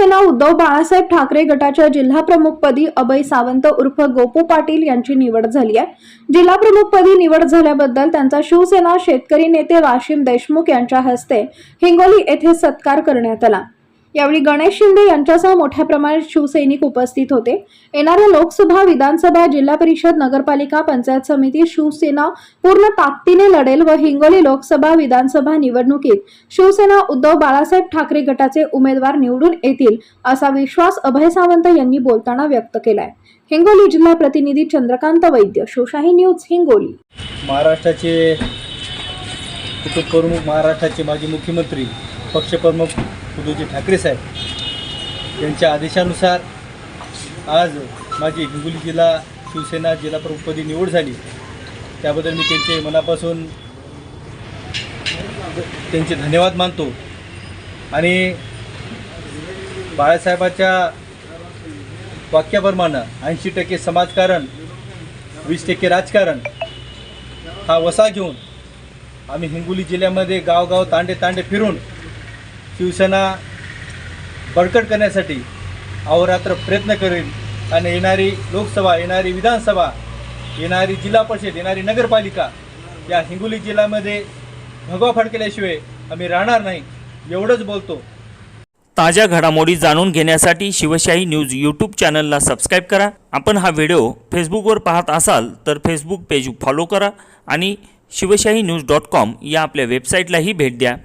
शिवसेना उद्धव बाळासाहेब ठाकरे गटाच्या जिल्हा प्रमुखपदी अभय सावंत उर्फ गोपू पाटील यांची निवड झाली आहे. जिल्हा प्रमुखपदी निवड झाल्याबद्दल त्यांचा शिवसेना शेतकरी नेते वाशिम देशमुख यांच्या हस्ते हिंगोली येथे सत्कार करण्यात आला. यावेळी गणेश शिंदे यांच्यासह मोठ्या प्रमाणात शिवसैनिक उपस्थित होते. येणाऱ्या लोकसभा विधानसभा जिल्हा परिषद नगरपालिका पंचायत समिती शिवसेना पूर्ण ताकदीने लढेल व हिंगोली लोकसभा विधानसभा निवडणुकीत शिवसेना उद्धव बाळासाहेब ठाकरे गटाचे उमेदवार निवडून येतील असा विश्वास अभय सावंत यांनी बोलताना व्यक्त केलाय. हिंगोली जिल्हा प्रतिनिधी चंद्रकांत वैद्य शिवशाही न्यूज हिंगोली. महाराष्ट्राचे कुटुंब प्रमुख महाराष्ट्राचे माजी मुख्यमंत्री पक्षप्रमुख उद्धवजी ठाकरे साहेब यांच्या आदेशानुसार आज माझी हिंगोली जिल्हा शिवसेना जिल्हा प्रमुखपदी निवड झाली. त्याबद्दल मी त्यांचे मनापासून त्यांचे धन्यवाद मानतो. आणि बाळासाहेबाच्या वाक्याप्रमाणे ऐंशी टक्के समाजकारण वीस टक्के राजकारण हा वसा घेऊन आम्ही हिंगोली जिल्ह्यामध्ये गावगाव तांडे तांडे फिरून शिवसेना बळकट करण्यासाठी अहोरात्र प्रयत्न करेल आणि येणारी लोकसभा येणारी विधानसभा येणारी जिल्हा परिषद येणारी नगरपालिका या हिंगोली जिल्ह्यामध्ये भगवा फडकल्याशिवाय आम्ही राहणार नाही एवढंच बोलतो. ताज्या घडामोडी जाणून घेण्यासाठी शिवशाही न्यूज यूट्यूब चॅनलला सबस्क्राईब करा. आपण हा व्हिडिओ फेसबुकवर पाहत असाल तर फेसबुक पेज फॉलो करा आणि शिवशाही न्यूज डॉट कॉम या आपल्या वेबसाईटलाही भेट द्या.